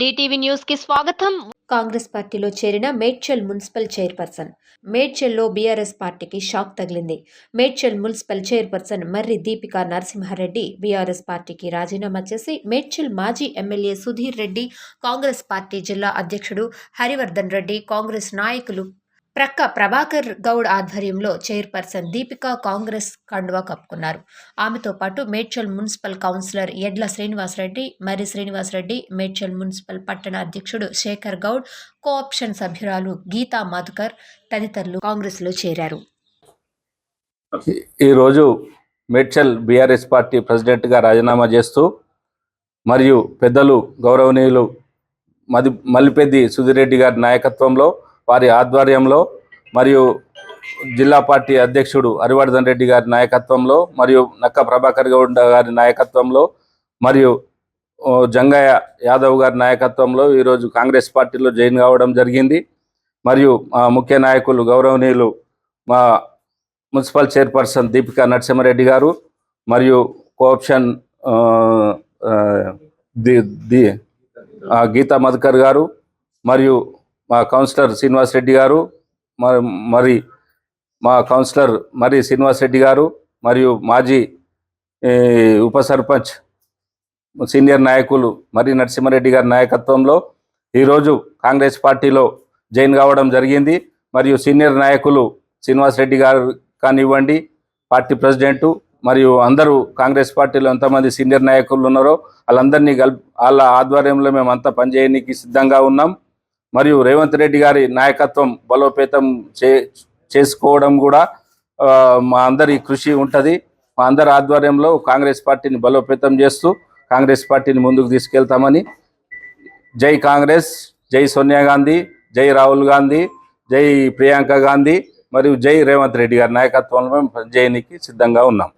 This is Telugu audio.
డిటీవీ న్యూస్కి స్వాగతం. కాంగ్రెస్ పార్టీలో చేరిన మేడ్చల్ మున్సిపల్ చైర్పర్సన్. మేడ్చల్లో బీఆర్ఎస్ పార్టీకి షాక్ తగిలింది. Medchal municipal chairperson Marri Deepika Narasimha Reddy BRS పార్టీకి రాజీనామా చేసి మేడ్చల్ మాజీ ఎమ్మెల్యే సుధీర్ రెడ్డి కాంగ్రెస్ పార్టీ జిల్లా అధ్యక్షుడు హరివర్ధన్ రెడ్డి కాంగ్రెస్ నాయకులు ప్రక్క ప్రభాకర్ గౌడ్ ఆధ్వర్యంలో చైర్పర్సన్ దీపికా కాంగ్రెస్ కండువా కప్పుకున్నారు. ఆమెతో పాటు మేడ్చల్ మున్సిపల్ కౌన్సిలర్ ఎడ్ల శ్రీనివాసరెడ్డి మరి శ్రీనివాసరెడ్డి మేడ్చల్ మున్సిపల్ పట్టణ అధ్యక్షుడు శేఖర్ గౌడ్ కోఆప్షన్ సభ్యురాలు గీతా మధుకర్ తదితరులు కాంగ్రెస్లో చేరారు. ఈరోజు మేడ్చల్ బీఆర్ఎస్ పార్టీ ప్రెసిడెంట్గా రాజీనామా చేస్తూ మరియు పెద్దలు గౌరవనీయులు మది మల్లిపెద్ది సుధిరెడ్డి గారి నాయకత్వంలో వారి ఆధ్వర్యంలో మరియు జిల్లా పార్టీ అధ్యక్షుడు హరివర్ధన్ రెడ్డి గారి నాయకత్వంలో మరియు నక్క ప్రభాకర్ గౌడ్ గారి నాయకత్వంలో మరియు జంగయ్య యాదవ్ గారి నాయకత్వంలో ఈరోజు కాంగ్రెస్ పార్టీలో జాయిన్ కావడం జరిగింది. మరియు మా ముఖ్య నాయకులు గౌరవనీయులు మా మున్సిపల్ చైర్పర్సన్ దీపికా నరసింహారెడ్డి గారు మరియు కోఆప్షన్ గీతా మధుకర్ గారు మరియు మా కౌన్సిలర్ శ్రీనివాస్ రెడ్డి గారు మరి మరి మా కౌన్సిలర్ మరి శ్రీనివాస్ రెడ్డి గారు మరియు మాజీ ఉప సర్పంచ్ సీనియర్ నాయకులు మరి నరసింహారెడ్డి గారి నాయకత్వంలో ఈరోజు కాంగ్రెస్ పార్టీలో జాయిన్ కావడం జరిగింది. మరియు సీనియర్ నాయకులు శ్రీనివాస్ రెడ్డి గారు కానివ్వండి పార్టీ ప్రెసిడెంటు మరియు అందరూ కాంగ్రెస్ పార్టీలో ఎంతమంది సీనియర్ నాయకులు ఉన్నారో వాళ్ళందరినీ కల్ వాళ్ళ ఆధ్వర్యంలో మేము అంతా పనిచేయడానికి సిద్ధంగా ఉన్నాం. మరియు రేవంత్ రెడ్డి గారి నాయకత్వం బలోపేతం చే చేసుకోవడం కూడా మా అందరి కృషి ఉంటుంది. మా అందరి ఆధ్వర్యంలో కాంగ్రెస్ పార్టీని బలోపేతం చేస్తూ కాంగ్రెస్ పార్టీని ముందుకు తీసుకెళ్తామని. జై కాంగ్రెస్ జై సోనియా గాంధీ జై రాహుల్ గాంధీ జై ప్రియాంక గాంధీ మరియు జై రేవంత్ రెడ్డి గారి నాయకత్వంలో మేము పనిచేయడానికి సిద్ధంగా ఉన్నాం.